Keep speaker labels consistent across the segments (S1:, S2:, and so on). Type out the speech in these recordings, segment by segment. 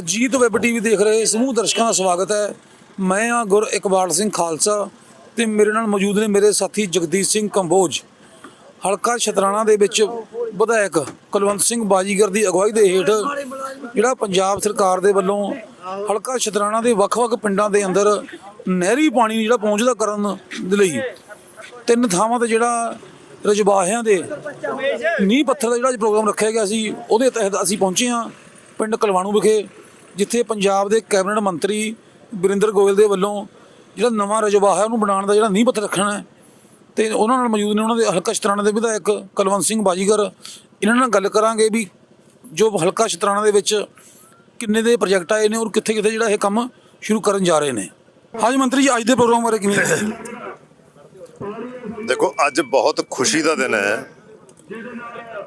S1: Ajit web TV ਦੇਖ ਰਹੇ, ਸਮੂਹ ਦਰਸ਼ਕਾਂ ਦਾ ਸਵਾਗਤ ਹੈ। ਮੈਂ ਆ ਗੁਰ ਇਕਬਾਲ ਸਿੰਘ ਖਾਲਸਾ ਤੇ ਮੇਰੇ ਨਾਲ ਮੌਜੂਦ ਨੇ ਮੇਰੇ ਸਾਥੀ ਜਗਦੀਸ਼ ਸਿੰਘ ਕੰਬੋਜ। ਹਲਕਾ ਛਤਰਾਣਾ ਦੇ ਵਿੱਚ ਵਿਧਾਇਕ ਕੁਲਵੰਤ ਸਿੰਘ ਬਾਜੀਗਰ ਦੀ ਅਗਵਾਈ ਦੇ ਹੇਠ ਜਿਹੜਾ ਪੰਜਾਬ ਸਰਕਾਰ ਦੇ ਵੱਲੋਂ ਹਲਕਾ ਛਤਰਾਣਾ ਦੇ ਵੱਖ-ਵੱਖ ਪਿੰਡਾਂ ਦੇ ਅੰਦਰ ਨਹਿਰੀ ਪਾਣੀ ਜਿਹੜਾ ਪਹੁੰਚਦਾ ਕਰਨ ਦੇ ਲਈ ਤਿੰਨ ਥਾਵਾਂ ਤੇ ਜਿਹੜਾ ਰਜਬਾਹਿਆਂ ਦੇ ਨੀਂਹ ਪੱਥਰ ਦਾ ਜਿਹੜਾ ਪ੍ਰੋਗਰਾਮ ਰੱਖਿਆ ਗਿਆ ਸੀ, ਉਹਦੇ ਤਹਿਤ ਅਸੀਂ ਪਹੁੰਚੇ ਹਾਂ ਪਿੰਡ ਕਲਵਾਣੂ ਵਿਖੇ। ਜਿੱਥੇ ਪੰਜਾਬ ਦੇ ਕੈਬਨਿਟ ਮੰਤਰੀ ਵਰਿੰਦਰ ਗੋਇਲ ਦੇ ਵੱਲੋਂ ਜਿਹੜਾ ਨਵਾਂ ਰਜਬਾਹ ਹੈ, ਉਹਨੂੰ ਬਣਾਉਣ ਦਾ ਜਿਹੜਾ ਨੀਂਹ ਪੱਥਰ ਰੱਖਣਾ ਹੈ। ਤੇ ਉਹਨਾਂ ਨਾਲ ਮੌਜੂਦ ਨੇ, ਉਹਨਾਂ ਦੇ ਹਲਕਾ ਸ਼ਤਰਾਣਾ ਦੇ ਵਿਧਾਇਕ ਕੁਲਵੰਤ ਸਿੰਘ ਬਾਜੀਗਰ। ਇਹਨਾਂ ਨਾਲ ਗੱਲ ਕਰਾਂਗੇ ਵੀ ਜੋ ਹਲਕਾ ਸ਼ਤਰਾਣਾ ਦੇ ਵਿੱਚ ਕਿੰਨੇ ਦੇ ਪ੍ਰੋਜੈਕਟ ਆਏ ਨੇ ਔਰ ਕਿੱਥੇ ਕਿੱਥੇ ਜਿਹੜਾ ਇਹ ਕੰਮ ਸ਼ੁਰੂ ਕਰਨ ਜਾ ਰਹੇ ਨੇ। ਹਾਂਜੀ ਮੰਤਰੀ ਜੀ, ਅੱਜ ਦੇ ਪ੍ਰੋਗਰਾਮ ਬਾਰੇ ਕਿਵੇਂ
S2: ਦੇਖੋ, ਅੱਜ ਬਹੁਤ ਖੁਸ਼ੀ ਦਾ ਦਿਨ ਹੈ।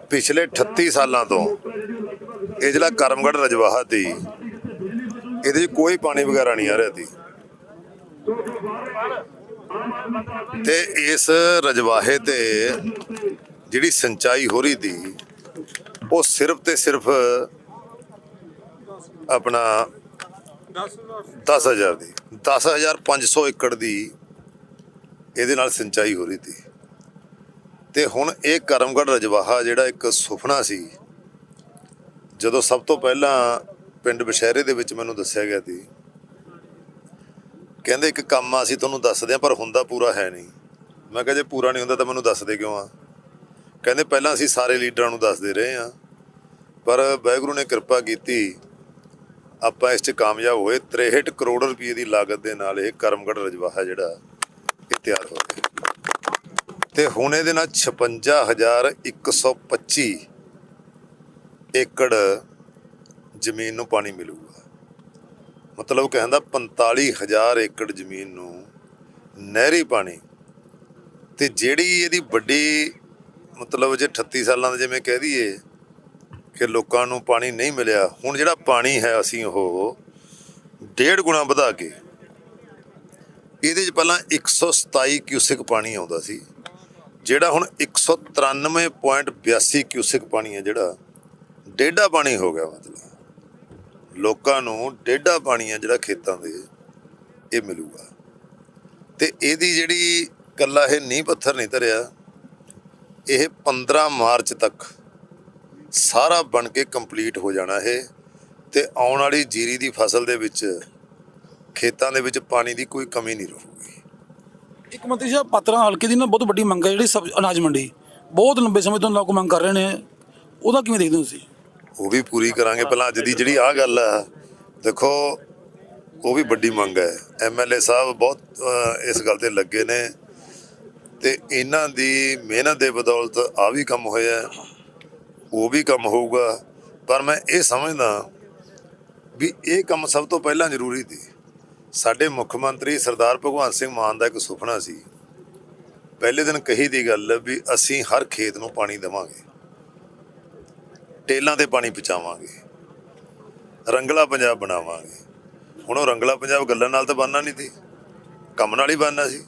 S2: ਪਿਛਲੇ 38 ਸਾਲਾਂ ਤੋਂ ਇਹ ਜਿਹੜਾ ਕਰਮਗੜ ਰਜਵਾਹਾ ਸੀ ਇਹਦੇ 'ਚ ਕੋਈ ਪਾਣੀ ਵਗੈਰਾ ਨਹੀਂ ਆ ਰਿਹਾ ਸੀ ਤੇ ਇਸ ਰਜਵਾਹੇ ਤੇ ਜਿਹੜੀ ਸਿੰਚਾਈ ਹੋ ਰਹੀ ਸੀ ਉਹ ਸਿਰਫ ਤੇ ਸਿਰਫ ਆਪਣਾ 10000 ਦੀ 10500 ਏਕੜ ਦੀ ਇਹਦੇ ਨਾਲ ਸਿੰਚਾਈ ਹੋ ਰਹੀ ਸੀ ਤੇ ਹੁਣ ਇਹ ਕਰਮਗੜ ਰਜਵਾਹਾ ਜਿਹੜਾ ਇੱਕ ਸੁਪਨਾ ਸੀ, ਜਦੋਂ ਸਭ ਤੋਂ ਪਹਿਲਾਂ ਪਿੰਡ ਬਸ਼ਹਿਰੇ ਦੇ ਵਿੱਚ ਮੈਨੂੰ ਦੱਸਿਆ ਗਿਆ ਸੀ। ਕਹਿੰਦੇ ਇੱਕ ਕੰਮ ਆ ਅਸੀਂ ਤੁਹਾਨੂੰ ਦੱਸਦੇ ਆ ਪਰ ਹੁੰਦਾ ਪੂਰਾ ਹੈ ਨਹੀਂ। ਮੈਂ ਕਿਹਾ ਜੇ ਪੂਰਾ ਨਹੀਂ ਹੁੰਦਾ ਤਾਂ ਮੈਨੂੰ ਦੱਸਦੇ ਕਿਉਂ ਆ? ਕਹਿੰਦੇ ਪਹਿਲਾਂ ਅਸੀਂ ਸਾਰੇ ਲੀਡਰਾਂ ਨੂੰ ਦੱਸਦੇ ਰਹੇ ਆ ਪਰ ਵਾਹਿਗੁਰੂ ਨੇ ਕਿਰਪਾ ਕੀਤੀ। ਆਪਾਂ ਇਸ 'ਚ ਕਾਮਯਾਬ ਹੋਏ। 63 ਕਰੋੜ ਰੁਪਏ ਦੀ ਲਾਗਤ ਦੇ ਨਾਲ ਇਹ ਕਰਮਗੜ ਰਜਵਾਹਾ ਜਿਹੜਾ ਇਹ ਤਿਆਰ ਹੋ ਗਿਆ। ਤੇ ਹੁਣ ਇਹਦੇ ਨਾਲ 56125 ਏਕੜ ਜ਼ਮੀਨ ਨੂੰ ਪਾਣੀ ਮਿਲੂਗਾ। ਮਤਲਬ ਕਹਿੰਦਾ 45000 ਏਕੜ ਜ਼ਮੀਨ ਨੂੰ ਨਹਿਰੀ ਪਾਣੀ ਤੇ ਜਿਹੜੀ ਇਹਦੀ ਵੱਡੀ ਮਤਲਬ ਜੇ 38 ਸਾਲਾਂ ਦਾ ਜਿਵੇਂ ਕਹਿ ਦਈਏ ਕਿ ਲੋਕਾਂ ਨੂੰ ਪਾਣੀ ਨਹੀਂ ਮਿਲਿਆ, ਹੁਣ ਜਿਹੜਾ ਪਾਣੀ ਹੈ ਅਸੀਂ ਉਹ ਡੇਢ ਗੁਣਾ ਵਧਾ ਕੇ ਇਹਦੇ 'ਚ ਪਹਿਲਾਂ 127 ਕਿਊਸਿਕ ਪਾਣੀ ਆਉਂਦਾ ਸੀ, ਜਿਹੜਾ ਹੁਣ 193.82 ਕਿਊਸਿਕ ਪਾਣੀ ਹੈ ਜਿਹੜਾ, ਡੇਢਾ ਪਾਣੀ ਹੋ ਗਿਆ ਮਤਲਬ। ਲੋਕਾਂ ਨੂੰ ਡੇਢਾ ਪਾਣੀ ਆ ਜਿਹੜਾ ਖੇਤਾਂ ਦੇ ਇਹ ਮਿਲੂਗਾ। ਤੇ ਇਹਦੀ ਜਿਹੜੀ ਕੱਲਾ ਇਹ ਨੀਂਹ ਪੱਥਰ ਨਹੀਂ ਧਰਿਆ, ਇਹ 15 ਮਾਰਚ ਤੱਕ ਸਾਰਾ ਬਣ ਕੇ ਕੰਪਲੀਟ ਹੋ ਜਾਣਾ ਇਹ ਤੇ ਆਉਣ ਵਾਲੀ ਜੀਰੀ ਦੀ ਫਸਲ ਦੇ ਵਿੱਚ ਖੇਤਾਂ ਦੇ ਵਿੱਚ ਪਾਣੀ ਦੀ ਕੋਈ ਕਮੀ ਨਹੀਂ ਰਹੂਗੀ।
S1: ਇੱਕ ਮੰਤਰੀ ਸਾਹਿਬ, ਪਾਤਰਾਂ ਹਲਕੇ ਦੀ ਨਾ ਬਹੁਤ ਵੱਡੀ ਮੰਗ ਹੈ ਜਿਹੜੀ ਸਬ ਅਨਾਜ ਮੰਡੀ। ਬਹੁਤ ਲੰਬੇ ਸਮੇਂ ਤੋਂ ਲੋਕ ਮੰਗ ਕਰ ਰਹੇ ਨੇ। ਉਹਦਾ ਕਿਵੇਂ ਦੇਖਦੇ ਹੋ ਤੁਸੀਂ?
S2: ਉਹ ਵੀ ਪੂਰੀ ਕਰਾਂਗੇ। ਪਹਿਲਾਂ ਅੱਜ ਦੀ ਜਿਹੜੀ ਆ ਗੱਲ ਆ, ਦੇਖੋ, ਉਹ ਵੀ ਵੱਡੀ ਮੰਗ ਹੈ। ਐਮਐਲਏ ਸਾਹਿਬ ਬਹੁਤ ਇਸ ਗੱਲ ਤੇ ਲੱਗੇ ਨੇ ਤੇ ਇਹਨਾਂ ਦੀ ਮਿਹਨਤ ਦੇ ਬਦੌਲਤ ਆ ਵੀ ਕੰਮ ਹੋਇਆ ਉਹ ਵੀ ਕੰਮ ਹੋਊਗਾ। ਪਰ ਮੈਂ ਇਹ ਸਮਝਦਾ ਵੀ ਇਹ ਕੰਮ ਸਭ ਤੋਂ ਪਹਿਲਾਂ ਜ਼ਰੂਰੀ ਸੀ। ਸਾਡੇ ਮੁੱਖ ਮੰਤਰੀ ਸਰਦਾਰ ਭਗਵੰਤ ਸਿੰਘ ਮਾਨ ਦਾ ਇੱਕ ਸੁਪਨਾ ਸੀ। ਪਹਿਲੇ ਦਿਨ ਕਹੀ ਦੀ ਗੱਲ ਵੀ ਅਸੀਂ ਹਰ ਖੇਤ ਨੂੰ ਪਾਣੀ ਦੇਵਾਂਗੇ। ਟੇਲਾਂ ਤੇ ਪਾਣੀ ਪਹੁੰਚਾਵਾਂਗੇ। ਰੰਗਲਾ ਪੰਜਾਬ ਬਣਾਵਾਂਗੇ। ਹੁਣ ਉਹ ਰੰਗਲਾ ਪੰਜਾਬ ਗੱਲਾਂ ਨਾਲ ਤਾਂ ਬਣਨਾ ਨਹੀਂ ਸੀ। ਕੰਮ ਨਾਲ ਹੀ ਬਣਨਾ ਸੀ।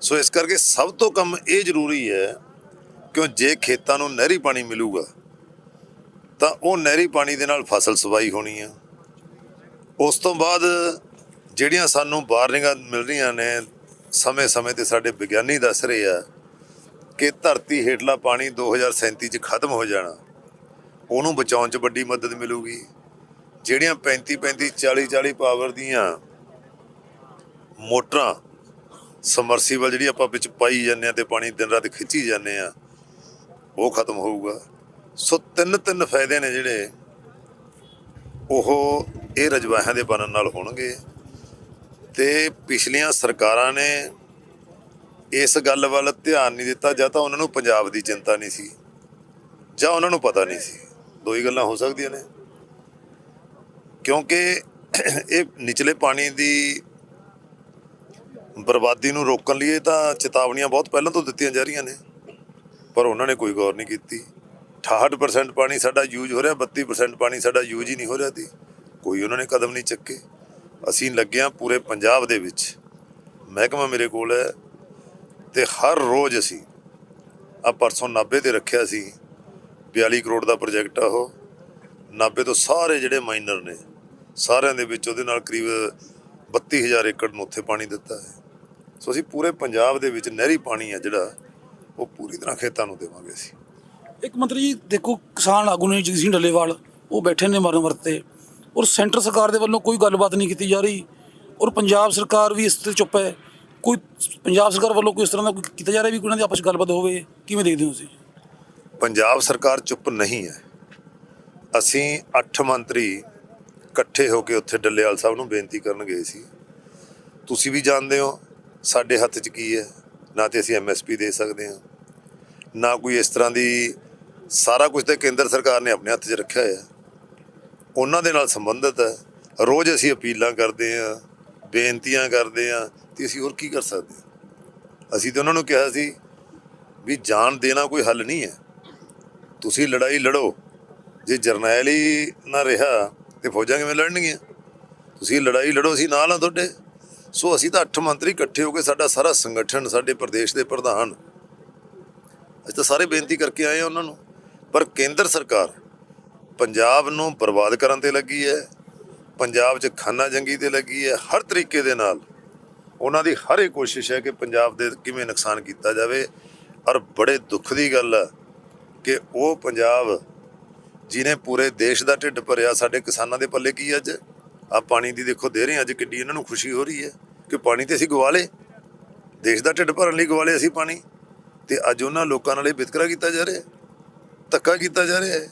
S2: ਸੋ ਇਸ ਕਰਕੇ ਸਭ ਤੋਂ ਕੰਮ ਇਹ ਜ਼ਰੂਰੀ ਹੈ ਕਿਉਂ ਜੇ ਖੇਤਾਂ ਨੂੰ ਨਹਿਰੀ ਪਾਣੀ ਮਿਲੂਗਾ, ਤਾਂ ਉਹ ਨਹਿਰੀ ਪਾਣੀ ਦੇ ਨਾਲ ਫਸਲ ਸਵਾਈ ਹੋਣੀ ਆ। ਉਸ ਤੋਂ ਬਾਅਦ ਜਿਹੜੀਆਂ ਸਾਨੂੰ ਵਾਰਨਿੰਗਾਂ ਮਿਲ ਰਹੀਆਂ ਨੇ, ਸਮੇਂ-ਸਮੇਂ ਤੇ ਸਾਡੇ ਵਿਗਿਆਨੀ ਦੱਸ ਰਹੇ ਆ ਕਿ ਧਰਤੀ ਹੇਠਲਾ ਪਾਣੀ 2037 ਚ ਖਤਮ ਹੋ ਜਾਣਾ। ਉਹਨੂੰ ਬਚਾਉਣ 'ਚ ਵੱਡੀ ਮਦਦ ਮਿਲੂਗੀ। ਜਿਹੜੀਆਂ 35 35 40 40 ਪਾਵਰ ਦੀਆਂ ਮੋਟਰਾਂ ਸਮਰਸੀਬਲ ਜਿਹੜੀ ਆਪਾਂ ਵਿੱਚ ਪਾਈ ਜਾਂਦੇ ਆ ਤੇ ਪਾਣੀ ਦਿਨ ਰਾਤ ਖਿੱਚੀ ਜਾਂਦੇ ਆ ਉਹ ਖਤਮ ਹੋਊਗਾ। ਸੋ ਤਿੰਨ ਤਿੰਨ ਫਾਇਦੇ ਨੇ ਜਿਹੜੇ ਉਹ ਇਹ ਰਜਵਾਹਿਆਂ ਦੇ ਬਣਨ ਨਾਲ ਹੋਣਗੇ। ਤੇ ਪਿਛਲੀਆਂ ਸਰਕਾਰਾਂ ਨੇ ਇਸ ਗੱਲ ਵੱਲ ਧਿਆਨ ਨਹੀਂ ਦਿੱਤਾ, ਜਾਂ ਤਾਂ ਉਹਨਾਂ ਨੂੰ ਪੰਜਾਬ ਦੀ ਚਿੰਤਾ ਨਹੀਂ ਸੀ, ਜਾਂ ਉਹਨਾਂ ਨੂੰ ਪਤਾ ਨਹੀਂ ਸੀ। ਦੋ ਹੀ ਗੱਲਾਂ ਹੋ ਸਕਦੀਆਂ ਨੇ। ਕਿਉਂਕਿ ਇਹ ਨਿਚਲੇ ਪਾਣੀ ਦੀ ਬਰਬਾਦੀ ਨੂੰ ਰੋਕਣ ਲਈ ਇਹ ਤਾਂ ਚੇਤਾਵਨੀਆਂ ਬਹੁਤ ਪਹਿਲਾਂ ਤੋਂ ਦਿੱਤੀਆਂ ਜਾ ਰਹੀਆਂ ਨੇ। ਪਰ ਉਹਨਾਂ ਨੇ ਕੋਈ ਗੌਰ ਨਹੀਂ ਕੀਤੀ। 68% ਪਾਣੀ ਸਾਡਾ ਯੂਜ਼ ਹੋ ਰਿਹਾ 32% ਪਾਣੀ ਸਾਡਾ ਯੂਜ਼ ਹੀ ਨਹੀਂ ਹੋ ਰਿਹਾ ਸੀ। ਕੋਈ ਉਹਨਾਂ ਨੇ ਕਦਮ ਨਹੀਂ ਚੱਕੇ। ਅਸੀਂ ਲੱਗਿਆ ਪੂਰੇ ਪੰਜਾਬ ਦੇ ਵਿੱਚ। ਮਹਿਕਮਾ ਮੇਰੇ ਕੋਲ ਹੈ ਤੇ ਹਰ ਰੋਜ਼ ਅਸੀਂ ਆ ਪਰਸੋਂ 90 ਤੇ ਰੱਖਿਆ ਸੀ। 42 ਕਰੋੜ ਦਾ ਪ੍ਰੋਜੈਕਟ ਆ ਉਹ। 90 ਤੋਂ ਸਾਰੇ ਜਿਹੜੇ ਮਾਈਨਰ ਨੇ, ਸਾਰਿਆਂ ਦੇ ਵਿੱਚ ਉਹਦੇ ਨਾਲ ਕਰੀਬ 32000 ਏਕੜ ਨੂੰ ਉੱਥੇ ਪਾਣੀ ਦਿੱਤਾ ਹੈ। ਸੋ ਅਸੀਂ ਪੂਰੇ ਪੰਜਾਬ ਦੇ ਵਿੱਚ ਨਹਿਰੀ ਪਾਣੀ ਆ ਜਿਹੜਾ, ਉਹ ਪੂਰੀ ਤਰ੍ਹਾਂ ਖੇਤਾਂ ਨੂੰ ਦੇਵਾਂਗੇ ਅਸੀਂ।
S1: ਇੱਕ ਮੰਤਰੀ ਜੀ, ਦੇਖੋ, ਕਿਸਾਨ ਆਗੂ ਨੇ ਜਗਦੀਸ਼ ਸਿੰਘ ਡੱਲੇਵਾਲ, ਉਹ ਬੈਠੇ ਨੇ ਮਰਨ ਵਰਤੇ। ਔਰ ਸੈਂਟਰ ਸਰਕਾਰ ਦੇ ਵੱਲੋਂ ਕੋਈ ਗੱਲਬਾਤ ਨਹੀਂ ਕੀਤੀ ਜਾ ਰਹੀ। ਔਰ ਪੰਜਾਬ ਸਰਕਾਰ ਵੀ ਇਸ ਤੇ ਚੁੱਪ ਹੈ। ਕੋਈ, ਪੰਜਾਬ ਸਰਕਾਰ ਵੱਲੋਂ ਕੋਈ ਇਸ ਤਰ੍ਹਾਂ ਦਾ ਕੋਈ ਕੀਤਾ ਜਾ ਰਿਹਾ ਵੀ ਕੋਈ ਉਹਨਾਂ ਦੀ ਆਪਸ 'ਚ ਗੱਲਬਾਤ ਹੋਵੇ? ਕਿਵੇਂ ਦੇਖਦੇ ਹੋ ਤੁਸੀਂ?
S2: ਪੰਜਾਬ ਸਰਕਾਰ ਚੁੱਪ ਨਹੀਂ ਹੈ। ਅਸੀਂ ਅੱਠ ਮੰਤਰੀ ਇਕੱਠੇ ਹੋ ਕੇ ਉੱਥੇ ਡੱਲੇਵਾਲ ਸਾਹਿਬ ਨੂੰ ਬੇਨਤੀ ਕਰਨ ਗਏ ਸੀ। ਤੁਸੀਂ ਵੀ ਜਾਣਦੇ ਹੋ, ਸਾਡੇ ਹੱਥ 'ਚ ਕੀ ਹੈ? ਨਾ ਤੇ ਅਸੀਂ ਐਮਐਸਪੀ ਦੇ ਸਕਦੇ ਹਾਂ। ਨਾ ਕੋਈ ਇਸ ਤਰ੍ਹਾਂ ਦੀ ਸਾਰਾ ਕੁਝ ਤੇ ਕੇਂਦਰ ਸਰਕਾਰ ਨੇ ਆਪਣੇ ਹੱਥ 'ਚ ਰੱਖਿਆ ਹੈ ਉਹਨਾਂ ਦੇ ਨਾਲ ਸੰਬੰਧਿਤ ਹੈ। ਰੋਜ਼ ਅਸੀਂ ਅਪੀਲਾਂ ਕਰਦੇ ਹਾਂ, ਬੇਨਤੀਆਂ ਕਰਦੇ ਹਾਂ, ਤੇ ਅਸੀਂ ਹੋਰ ਕੀ ਕਰ ਸਕਦੇ ਹਾਂ? ਅਸੀਂ ਤਾਂ ਉਹਨਾਂ ਨੂੰ ਕਿਹਾ ਸੀ ਵੀ ਜਾਨ ਦੇਣਾ ਕੋਈ ਹੱਲ ਨਹੀਂ ਹੈ। ਤੁਸੀਂ ਲੜਾਈ ਲੜੋ। ਜੇ ਜਰਨੈਲ ਹੀ ਨਾ ਰਿਹਾ, ਤੇ ਫੌਜਾਂ ਕਿਵੇਂ ਲੜਨਗੀਆਂ? ਤੁਸੀਂ ਲੜਾਈ ਲੜੋ, ਅਸੀਂ ਨਾਲ ਆ ਤੁਹਾਡੇ। ਸੋ ਅਸੀਂ ਤਾਂ ਅੱਠ ਮੰਤਰੀ ਇਕੱਠੇ ਹੋ ਕੇ ਸਾਡਾ ਸਾਰਾ ਸੰਗਠਨ, ਸਾਡੇ ਪ੍ਰਦੇਸ਼ ਦੇ ਪ੍ਰਧਾਨ। ਅਸੀਂ ਤਾਂ ਸਾਰੇ ਬੇਨਤੀ ਕਰਕੇ ਆਏ ਆ ਉਹਨਾਂ ਨੂੰ। ਪਰ ਕੇਂਦਰ ਸਰਕਾਰ ਪੰਜਾਬ ਨੂੰ ਬਰਬਾਦ ਕਰਨ ਤੇ ਲੱਗੀ ਹੈ। ਪੰਜਾਬ 'ਚ ਖਾਨਾ ਜੰਗੀ ਤੇ ਲੱਗੀ ਹੈ। ਹਰ ਤਰੀਕੇ ਦੇ ਨਾਲ ਉਹਨਾਂ ਦੀ ਹਰ ਇੱਕ ਕੋਸ਼ਿਸ਼ ਹੈ ਕਿ ਪੰਜਾਬ ਦੇ ਕਿਵੇਂ ਨੁਕਸਾਨ ਕੀਤਾ ਜਾਵੇ। ਔਰ ਬੜੇ ਦੁੱਖ ਦੀ ਗੱਲ ਹੈ ਕਿ ਉਹ ਪੰਜਾਬ ਜਿਹਨੇ ਪੂਰੇ ਦੇਸ਼ ਦਾ ਢਿੱਡ ਭਰਿਆ, ਸਾਡੇ ਕਿਸਾਨਾਂ ਦੇ ਪੱਲੇ ਕੀ ਅੱਜ? ਆ ਪਾਣੀ ਦੀ ਦੇਖੋ, ਦੇ ਰਹੇ ਹਾਂ ਅੱਜ ਕਿੱਡੀ ਇਹਨਾਂ ਨੂੰ ਖੁਸ਼ੀ ਹੋ ਰਹੀ ਹੈ ਕਿ ਪਾਣੀ ਤੇ ਅਸੀਂ ਗਵਾ ਲਏ ਦੇਸ਼ ਦਾ ਢਿੱਡ ਭਰਨ ਲਈ ਗਵਾ ਲਏ ਅਸੀਂ ਪਾਣੀ ਤੇ ਅੱਜ ਉਹਨਾਂ ਲੋਕਾਂ ਨਾਲ ਇਹ ਵਿਤਕਰਾ ਕੀਤਾ ਜਾ ਰਿਹਾ ਧੱਕਾ ਕੀਤਾ ਜਾ ਰਿਹਾ ਹੈ।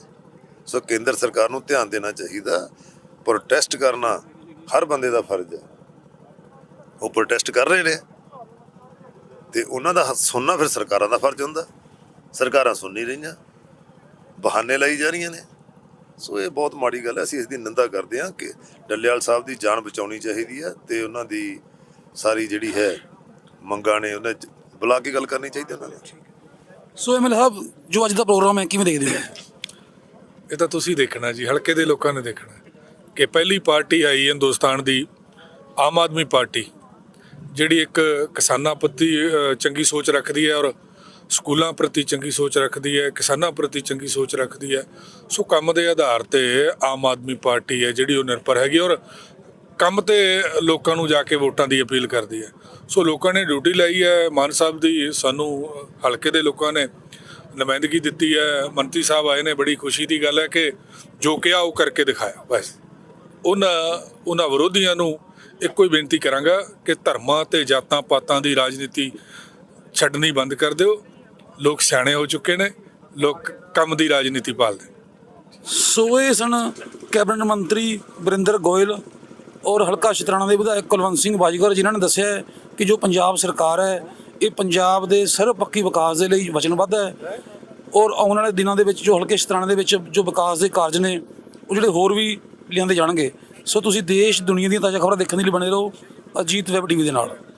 S2: ਸੋ ਕੇਂਦਰ ਸਰਕਾਰ ਨੂੰ ਧਿਆਨ ਦੇਣਾ ਚਾਹੀਦਾ ਪ੍ਰੋਟੈਸਟ ਕਰਨਾ ਹਰ ਬੰਦੇ ਦਾ ਫਰਜ਼ ਹੈ। ਉਹ ਪ੍ਰੋਟੈਸਟ ਕਰ ਰਹੇ ਨੇ ਤੇ ਉਹਨਾਂ ਦਾ ਹੱਥ ਸੁਣਨਾ ਫਿਰ ਸਰਕਾਰਾਂ ਦਾ ਫਰਜ਼ ਹੁੰਦਾ। ਸਰਕਾਰਾਂ ਸੁਣ ਨਹੀਂ ਰਹੀਆਂ। ਬਹਾਨੇ ਲਾਈ ਜਾ ਰਹੀਆਂ ਨੇ। ਸੋ ਇਹ ਬਹੁਤ ਮਾੜੀ ਗੱਲ ਹੈ। ਅਸੀਂ ਇਸ ਦੀ ਨਿੰਦਾ ਕਰਦੇ ਹਾਂ ਕਿ ਡੱਲੇਵਾਲ ਸਾਹਿਬ ਦੀ ਜਾਨ ਬਚਾਉਣੀ ਚਾਹੀਦੀ ਹੈ ਤੇ ਉਹਨਾਂ ਦੀ ਸਾਰੀ ਜਿਹੜੀ ਹੈ ਮੰਗਾਂ ਨੇ ਉਹਨਾਂ 'ਚ ਬੁਲਾ ਕੇ ਗੱਲ ਕਰਨੀ ਚਾਹੀਦੀ ਉਹਨਾਂ ਨੇ
S1: ਸੋ ਐਮਐਲ ਸਾਹਿਬ ਜੋ ਅੱਜ ਦਾ ਪ੍ਰੋਗਰਾਮ ਹੈ ਕਿਵੇਂ ਦੇਖਦੇ ਹੋ?
S3: ਇਹ ਤਾਂ ਤੁਸੀਂ ਦੇਖਣਾ ਜੀ ਹਲਕੇ ਦੇ ਲੋਕਾਂ ਨੇ ਦੇਖਣਾ। ਕਿ ਪਹਿਲੀ ਪਾਰਟੀ ਆਈ ਹਿੰਦੁਸਤਾਨ ਦੀ ਆਮ ਆਦਮੀ ਪਾਰਟੀ ਜਿਹੜੀ ਇੱਕ ਕਿਸਾਨਾਂ ਪ੍ਰਤੀ ਚੰਗੀ ਸੋਚ ਰੱਖਦੀ ਹੈ ਔਰ ਸਕੂਲਾਂ ਪ੍ਰਤੀ ਚੰਗੀ ਸੋਚ ਰੱਖਦੀ ਹੈ, ਕਿਸਾਨਾਂ ਪ੍ਰਤੀ ਚੰਗੀ ਸੋਚ ਰੱਖਦੀ ਹੈ। ਸੋ ਕੰਮ ਦੇ ਆਧਾਰ ਤੇ ਆਮ ਆਦਮੀ ਪਾਰਟੀ ਹੈ ਜਿਹੜੀ ਉਹ ਨਿਰਭਰ ਹੈਗੀ ਔਰ ਕੰਮ ਤੇ ਲੋਕਾਂ ਨੂੰ ਜਾ ਕੇ ਵੋਟਾਂ ਦੀ ਅਪੀਲ ਕਰਦੀ ਹੈ। ਸੋ ਲੋਕਾਂ ਨੇ ਡਿਊਟੀ ਲਈ ਹੈ, ਮਾਨ ਸਾਹਿਬ ਦੀ ਸਾਨੂੰ ਹਲਕੇ ਦੇ ਲੋਕਾਂ ਨੇ ਨੁਮਾਇੰਦਗੀ ਦਿੱਤੀ ਹੈ। ਮੰਤਰੀ ਸਾਹਿਬ ਆਏ ਨੇ, ਬੜੀ ਖੁਸ਼ੀ ਦੀ ਗੱਲ ਹੈ ਕਿ ਜੋ ਕਿਹਾ ਉਹ ਕਰਕੇ ਦਿਖਾਇਆ, ਬਸ। ਉਹਨਾਂ ਉਹਨਾਂ ਵਿਰੋਧੀਆਂ ਨੂੰ ਇੱਕੋ ਹੀ ਬੇਨਤੀ ਕਰਾਂਗਾ ਕਿ ਧਰਮਾਂ ਤੇ ਜਾਤਾਂ ਪਾਤਾਂ ਦੀ ਰਾਜਨੀਤੀ ਛੱਡਣੀ ਬੰਦ ਕਰ ਦਿਓ। ਲੋਕ ਸਿਆਣੇ ਹੋ ਚੁੱਕੇ ਨੇ, ਲੋਕ ਕੰਮ ਦੀ ਰਾਜਨੀਤੀ ਪਾਲਦੇ
S1: ਸੋ ਇਹ ਸਨ ਕੈਬਨਿਟ ਮੰਤਰੀ ਵਰਿੰਦਰ ਗੋਇਲ ਔਰ ਹਲਕਾ ਸ਼ਤਰਾਣਾ ਦੇ ਵਿਧਾਇਕ ਕੁਲਵੰਤ ਸਿੰਘ ਬਾਜੀਗਰ, ਜਿਨ੍ਹਾਂ ਨੇ ਦੱਸਿਆ ਕਿ ਜੋ ਪੰਜਾਬ ਸਰਕਾਰ ਹੈ, ਇਹ ਪੰਜਾਬ ਦੇ ਸਰਵਪੱਖੀ ਵਿਕਾਸ ਦੇ ਲਈ ਵਚਨਬੱਧ ਹੈ ਔਰ ਆਉਣ ਵਾਲੇ ਦਿਨਾਂ ਦੇ ਵਿੱਚ ਜੋ ਹਲਕੇ ਸ਼ਤਰਾਣਾ ਦੇ ਵਿੱਚ ਜੋ ਵਿਕਾਸ ਦੇ ਕਾਰਜ ਨੇ, ਉਹ ਜਿਹੜੇ ਹੋਰ ਵੀ ਲਿਆਂਦੇ ਜਾਣਗੇ। ਸੋ ਤੁਸੀਂ ਦੇਸ਼, ਦੁਨੀਆ ਦੀਆਂ ਤਾਜ਼ਾ ਖਬਰਾਂ ਦੇਖਣ ਦੇ ਲਈ ਬਣੇ ਰਹੋ ਅਜੀਤ ਵੈਬ ਟੀਵੀ ਦੇ ਨਾਲ।